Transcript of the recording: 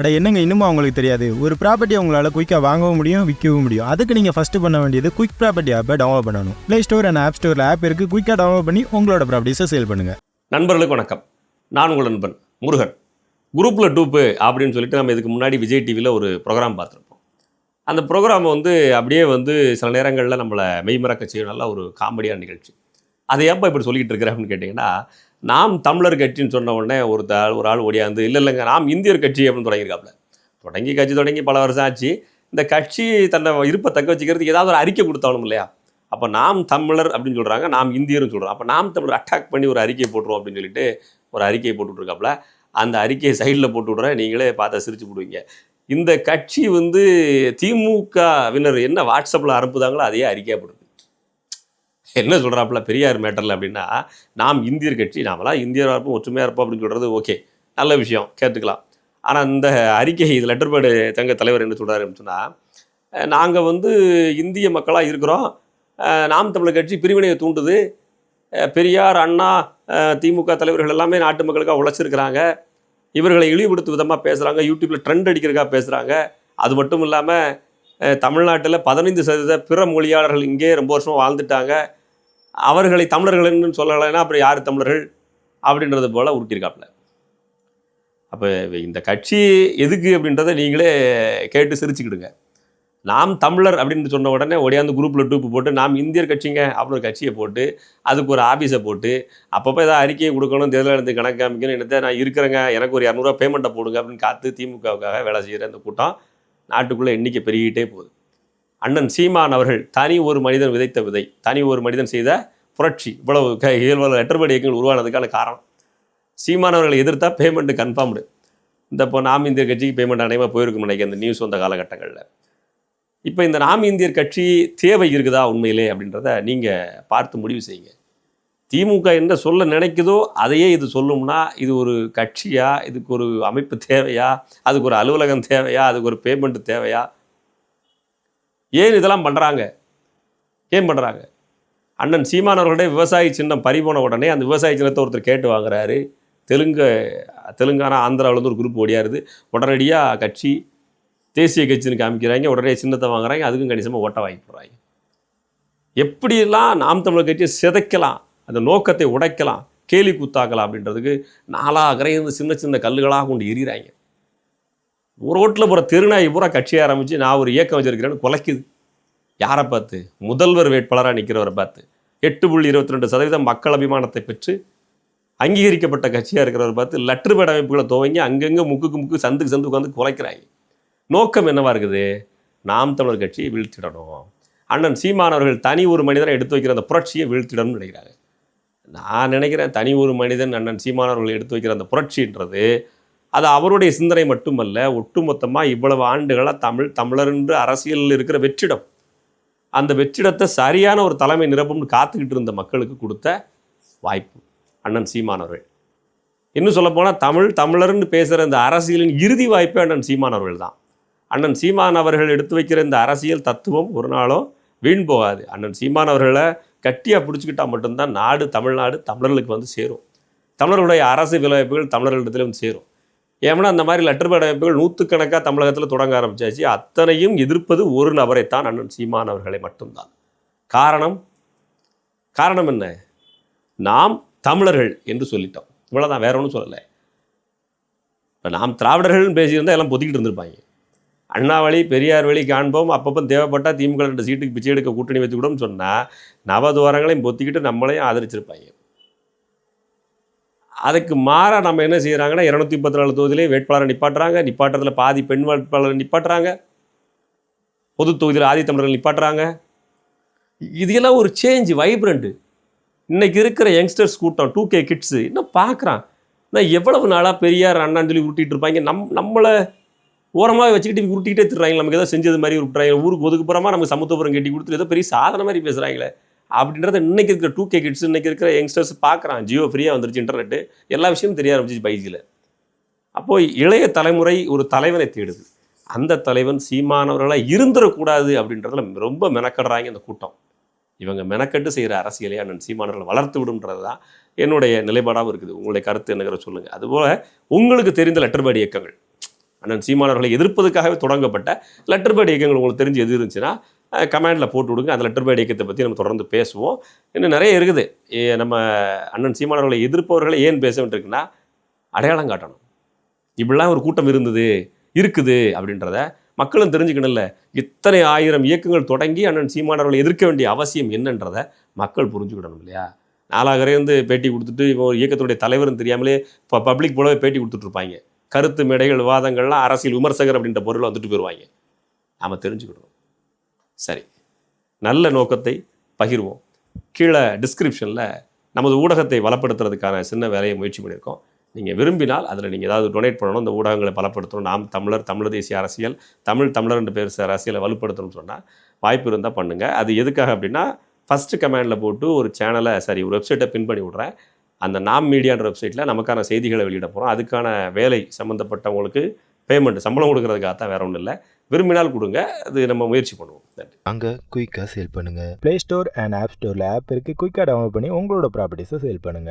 அட என்னங்க இன்னுமா அவங்களுக்கு தெரியாது? ஒரு ப்ராப்பர்ட்டி உங்களால் குயிக்காக வாங்கவும் முடியும் விற்கவும் முடியும். அதுக்கு நீங்கள் ஃபஸ்ட்டு பண்ண வேண்டியது குயிக் ப்ராப்பர்ட்டி ஆப்பை டவுன்லோட் பண்ணணும். ப்ளே ஸ்டோர் அண்ட் ஆப் ஸ்டோரில் ஆப் இருக்குது குயிக்காக டவுன்லோட் பண்ணி உங்களோட ப்ராப்பர்ட்டிஸை சேல் பண்ணுங்கள் நண்பர்களுக்கு வணக்கம். நான் உங்கள் நண்பன் முருகன். குரூப்பில் டூப்பு அப்படின்னு சொல்லிட்டு நம்ம இதுக்கு முன்னாடி விஜய் டிவியில் ஒரு ப்ரோக்ராம் பார்த்துருப்போம். அந்த ப்ரோக்ராம் வந்து அப்படியே வந்து சில நேரங்களில் நம்மளை மெய்மறக்க செய்யும். நல்ல ஒரு காமெடியான நிகழ்ச்சி. அதை ஏப்பா இப்படி சொல்லிக்கிட்டு இருக்கிறேன் அப்படின்னு கேட்டிங்கன்னா நாம் தமிழர் கட்சின்னு சொன்ன உடனே ஒரு ஒரு ஆள் ஓடியாந்து இல்லை இல்லைங்க நாம் இந்தியர் கட்சி அப்படின்னு தொடங்கியிருக்காப்புல. தொடங்கி கட்சி தொடங்கி பல வருஷம் ஆச்சு. இந்த கட்சி தன்னை இருப்பை தக்க வச்சுக்கிறதுக்கு ஏதாவது ஒரு அறிக்கை கொடுத்தாலும் இல்லையா? அப்போ நாம் தமிழர் அப்படின்னு சொல்கிறாங்க நாம் இந்தியர்னு சொல்கிறோம் அப்போ நாம் தமிழர் அட்டாக் பண்ணி ஒரு அறிக்கை போட்டுருவோம் அப்படின்னு சொல்லிட்டு ஒரு அறிக்கையை போட்டுட்ருக்காப்புல அந்த அறிக்கையை சைடில் போட்டு விட்றேன் நீங்களே பார்த்து சிரிச்சு போடுவீங்க. இந்த கட்சி வந்து திமுகவினர் என்ன வாட்ஸ்அப்பில் அனுப்புதாங்களோ அதையே அறிக்கையாக போடுது. என்ன சொல்கிறாப்புல பெரியார் மேட்டரில் அப்படின்னா நாம் இந்தியர் கட்சி நாமெல்லாம் இந்தியராக இருப்போம் ஒற்றுமையாக இருப்போம் அப்படின்னு சொல்கிறது ஓகே. நல்ல விஷயம் கேட்டுக்கலாம். ஆனால் இந்த அறிக்கை இது லெட்டர் பேடு தங்க தலைவர் என்ன சொல்கிறாரு அப்படின்னு சொன்னால் நாங்கள் வந்து இந்திய மக்களாக இருக்கிறோம். நாம் தமிழர் கட்சி பிரிவினையை தூண்டுது. பெரியார் அண்ணா திமுக தலைவர்கள் எல்லாமே நாட்டு மக்களுக்காக உழைச்சிருக்கிறாங்க. இவர்களை இழிவுபடுத்தும் விதமாக பேசுகிறாங்க யூடியூப்பில் ட்ரெண்ட் அடிக்கிறதுக்காக பேசுகிறாங்க அது மட்டும் இல்லாமல் தமிழ்நாட்டில் பதினைந்து சதவீத பிற மொழியாளர்கள் இங்கே ரொம்ப வருஷமாக வாழ்ந்துட்டாங்க. அவர்களை தமிழர்கள்னு சொல்லலைன்னா அப்புறம் யார் தமிழர்கள் அப்படின்றது போல் உருட்டியிருக்காப்புல அப்போ இந்த கட்சி எதுக்கு அப்படின்றத நீங்களே கேட்டு சிரிச்சுக்கிடுங்க. நாம் தமிழர் அப்படின்னு சொன்ன உடனே ஒடியாந்து குரூப்பில் டூப்பு போட்டு நாம் இந்தியர் கட்சிங்க அப்படின்னு ஒரு கட்சியை போட்டு அதுக்கு ஒரு ஆஃபீஸை போட்டு அப்பப்போ ஏதாவது அறிக்கையை கொடுக்கணும் தேர்தல் எடுத்து கணக்கு காமிக்கணும் என்னத்தை நான் இருக்கிறேங்க எனக்கு ஒரு இரநூறுவா பேமெண்ட்டை போடுங்க அப்படின்னு காத்து திமுகவுக்காக வேலை செய்கிற அந்த கூட்டம் நாட்டுக்குள்ளே எண்ணிக்கை பெருகிட்டே போகுது. அண்ணன் சீமான் அவர்கள் தனி ஒரு மனிதன் விதைத்த விதை தனி ஒரு மனிதன் செய்த புரட்சி. இவ்வளவு க இயல்பு லெட்டர்படி இயக்கங்கள் உருவானதுக்கான காரணம். சீமான் அவர்களை எதிர்த்தா பேமெண்ட்டு கன்ஃபார்ம்டு இந்த இப்போ நாம் இந்தியர் கட்சிக்கு பேமெண்ட் அனைவா போயிருக்கும் நினைக்கிறேன் இந்த நியூஸ் வந்த காலகட்டங்களில். இப்போ இந்த நாம் இந்தியர் கட்சி தேவை இருக்குதா உண்மையிலே அப்படின்றத நீங்கள் பார்த்து முடிவு செய்யுங்க. திமுக என்ன சொல்ல நினைக்குதோ அதையே இது சொல்லும்னா இது ஒரு கட்சியா இதுக்கு ஒரு அமைப்பு தேவையா அதுக்கு ஒரு அலுவலகம் தேவையா அதுக்கு ஒரு பேமெண்ட் தேவையா ஏன் இதெல்லாம் பண்ணுறாங்க ஏன் பண்ணுறாங்க அண்ணன் சீமானவர்களுடைய விவசாயி சின்னம் பறிபோன உடனே அந்த விவசாய சின்னத்தை ஒருத்தர் கேட்டு வாங்குறாரு. தெலுங்கு தெலுங்கானா ஆந்திராவிலேருந்து ஒரு குரூப் ஓடியாருது. உடனடியாக கட்சி தேசிய கட்சின்னு காமிக்கிறாங்க. உடனே சின்னத்தை வாங்குறாங்க. அதுக்கும் கணிசமாக ஓட்ட வாங்கி போடுறாங்க எப்படியெல்லாம் நாம் தமிழர் கட்சியை சிதைக்கலாம் அந்த நோக்கத்தை உடைக்கலாம் கேலி கூத்தாக்கலாம் அப்படின்றதுக்கு நாலாக இருந்து சின்ன சின்ன கல்லுகளாக கொண்டு எறிகிறாங்க. ரோட்டில் போகிற தெருநாய் பூரா கட்சி ஆரம்பித்து நான் ஒரு இயக்கம் வச்சுருக்கிறேன்னு குலைக்குது. யாரை பார்த்து? முதல்வர் வேட்பாளராக நிற்கிறவரை பார்த்து. எட்டு புள்ளி இருபத்தி ரெண்டு சதவீதம் மக்கள் அபிமானத்தை பெற்று அங்கீகரிக்கப்பட்ட கட்சியாக இருக்கிறவரை பார்த்து லெட்டர் பேட் அமைப்புகளை துவங்கி அங்கங்கே முக்குக்கு முக்கு சந்துக்கு சந்து உட்காந்து குலைக்கிறாங்க. நோக்கம் என்னவாக இருக்குது? நாம் தமிழர் கட்சியை வீழ்த்திடணும். அண்ணன் சீமானவர்கள் தனி ஒரு மனிதனை எடுத்து வைக்கிற அந்த புரட்சியை வீழ்த்திடணும்னு நினைக்கிறாங்க. நான் நினைக்கிறேன் தனி ஒரு மனிதன் அண்ணன் சீமானவர்கள் எடுத்து வைக்கிற அந்த புரட்சின்றது அது அவருடைய சிந்தனை மட்டுமல்ல ஒட்டுமொத்தமாக இவ்வளவு ஆண்டுகளாக தமிழ் தமிழர் என்று அரசியலில் இருக்கிற வெற்றிடம். அந்த வெற்றிடத்தை சரியான ஒரு தலைமை நிரப்பும்னு காத்துக்கிட்டு இருந்த மக்களுக்கு கொடுத்த வாய்ப்பு. அண்ணன் சீமான் அவர்கள். இன்னும் சொல்லப்போனால் தமிழ் தமிழர்னு பேசுகிற இந்த அரசியலின் இறுதி வாய்ப்பே அண்ணன் சீமான் அவர்கள் தான். அண்ணன் சீமான் அவர்கள் எடுத்து வைக்கிற இந்த அரசியல் தத்துவம் ஒரு நாளும் வீண் போகாது. அண்ணன் சீமான் அவர்களை கட்டியாக பிடிச்சிக்கிட்டால் மட்டும்தான் நாடு தமிழ்நாடு தமிழர்களுக்கு வந்து சேரும். தமிழர்களுடைய அரசு விளைவுகள் தமிழர்களிடத்திலும் வந்து சேரும். ஏன்னா அந்த மாதிரி லெட்டர் பேட் அமைப்புகள் நூற்றுக்கணக்காக தமிழகத்தில் தொடங்க ஆரம்பிச்சாச்சு. அத்தனையும் எதிர்ப்பது ஒரு நபரைத்தான் அண்ணன் சீமான் அவர்களை மட்டும்தான். காரணம்? காரணம் என்ன? நாம் தமிழர்கள் என்று சொல்லிட்டோம். இவ்வளோதான் வேற ஒன்றும் சொல்லலை. இப்போ நாம் திராவிடர்கள்னு பேசியிருந்தால் எல்லாம் பொத்திக்கிட்டு இருந்திருப்பாங்க. அண்ணா வழி பெரியார் வழி காண்போம். அப்பப்போ தேவைப்பட்டால் திமுக ரெண்டு சீட்டுக்கு பிச்சை எடுக்க கூட்டணி வச்சுக்கிட்டோம்னு சொன்னால் நவதுவாரங்களையும் பொத்திக்கிட்டு நம்மளையும் ஆதரிச்சிருப்பாங்க. அதுக்கு மாறாக நம்ம என்ன செய்கிறாங்கன்னா இரநூத்தி முப்பத்தி நாலு தொகுதியிலே வேட்பாளரை நிப்பாட்டுறாங்க. நிப்பாட்டுறதுல பாதி பெண் வேட்பாளரை நிப்பாட்டுறாங்க. பொது தொகுதியில் ஆதி தமிழர்கள் நிப்பாட்டுறாங்க. இதெல்லாம் ஒரு சேஞ்ச் வைப்ரண்ட்டு இன்றைக்கி இருக்கிற யங்ஸ்டர்ஸ் கூட்டம் டூ கே கிட்ஸு இன்னும் பார்க்குறான் நான் எவ்வளவு நாளாக பெரியார் அண்ணான்னு சொல்லி உருட்டிட்டு இருப்பாங்க. நம் நம்மளை ஓரமாக வச்சுக்கிட்டு இப்படி உருட்டிக்கிட்டே திட்டுறாங்க. நமக்கு ஏதோ செஞ்சது மாதிரி விட்டுறாங்க ஊருக்கு ஒதுக்குப்புறமா நமக்கு சமத்துவபுரம் கட்டி கொடுத்துட்டு ஏதோ பெரிய சாதனை மாதிரி பேசுகிறாங்களே அப்படின்றத இன்னைக்கு இருக்கிற டூ கே கிட்ஸ் இன்னைக்கு இருக்கிற யங்ஸ்டர்ஸ் பார்க்குறான் ஜியோ ஃப்ரீயாக வந்துருச்சு இன்டர்நெட்டு எல்லா விஷயமும் தெரிய ஆரம்பிச்சிச்சு பைஜியில் அப்போது இளைய தலைமுறை ஒரு தலைவனை தேடுது. அந்த தலைவன் சீமானவர்களாக இருந்துடக்கூடாது அப்படின்றதுல ரொம்ப மெனக்கடுறாங்க இந்த கூட்டம். இவங்க மெனக்கட்டு செய்கிற அரசியலை அண்ணன் சீமானவர்கள் வளர்த்து விடும்ன்றது தான் என்னுடைய நிலைப்பாடாகவும் இருக்குது. உங்களுடைய கருத்து என்னங்கிற சொல்லுங்கள் அதுபோல் உங்களுக்கு தெரிந்த லெட்டர்பேட் இயக்கங்கள். அண்ணன் சீமானவர்களை எதிர்ப்பதற்காகவே தொடங்கப்பட்ட லெட்டர்பேட் இயக்கங்கள் உங்களுக்கு தெரிஞ்சு எது இருந்துச்சுன்னா கமெண்டில் போட்டு விடுங்க. அந்த லெட்டர் பேட் இயக்கத்தை பற்றி நம்ம தொடர்ந்து பேசுவோம். இன்னும் நிறைய இருக்குது. ஏ, நம்ம அண்ணன் சீமானவர்களை எதிர்ப்பவர்களை ஏன் பேச வேண்டியிருக்குன்னா அடையாளம் காட்டணும். இப்படிலாம் ஒரு கூட்டம் இருந்தது இருக்குது அப்படின்றத மக்களும் தெரிஞ்சுக்கணும்ல. இத்தனை ஆயிரம் இயக்கங்கள் தொடங்கி அண்ணன் சீமானவர்களை எதிர்க்க வேண்டிய அவசியம் என்னன்றதை மக்கள் புரிஞ்சுக்கிடணும் இல்லையா? நாலாகரே வந்து பேட்டி கொடுத்துட்டு இவன் இயக்கத்துடைய இயக்கத்தினுடைய தலைவர்னு தெரியாமலே இப்போ பப்ளிக் போலவே பேட்டி கொடுத்துட்ருப்பாங்க. கருத்து மேடைகள் விவாதங்கள்லாம் அரசியல் விமர்சகர் அப்படின்ற பொருள் வந்துட்டு போயிடுவாங்க நாம் தெரிஞ்சுக்கிடணும் சரி நல்ல நோக்கத்தை பகிர்வோம். கீழே டிஸ்கிரிப்ஷனில் நமது ஊடகத்தை வளப்படுத்துறதுக்கான சின்ன வேலையை முயற்சி பண்ணியிருக்கோம். நீங்கள் விரும்பினால் அதில் நீங்கள் ஏதாவது டொனேட் பண்ணணும் இந்த ஊடகங்களை பலப்படுத்தணும். நாம் தமிழர் தமிழ் தேசிய அரசியல் தமிழ் தமிழர் என்று பேர் அரசியலை வலுப்படுத்தணும்னு சொன்னால் வாய்ப்பு இருந்தால் பண்ணுங்கள் அது எதுக்காக அப்படின்னா ஃபஸ்ட்டு கமெண்டில் போட்டு ஒரு சேனலை சரி ஒரு வெப்சைட்டை பின் பண்ணி விட்றேன். அந்த நாம் மீடியான்ற வெப்சைட்டில் நமக்கான செய்திகளை வெளியிட போகிறோம் அதுக்கான வேலை சம்மந்தப்பட்டவங்களுக்கு பேமெண்ட் சம்பளம் கொடுக்கறதுக்காக தான் வேற ஒன்றும் இல்லை. விரும்பினால் கொடுங்க. அது நம்ம முயற்சி பண்ணுவோம். நன்றி. அங்கே குயிக்காக சேல் பண்ணுங்கள் ப்ளே ஸ்டோர் அண்ட் ஆப் ஸ்டோரில் ஆப் இருக்குது குயிக்காக டவுன்லோட் பண்ணி உங்களோட ப்ராப்பர்ட்டிஸை சேல் பண்ணுங்கள்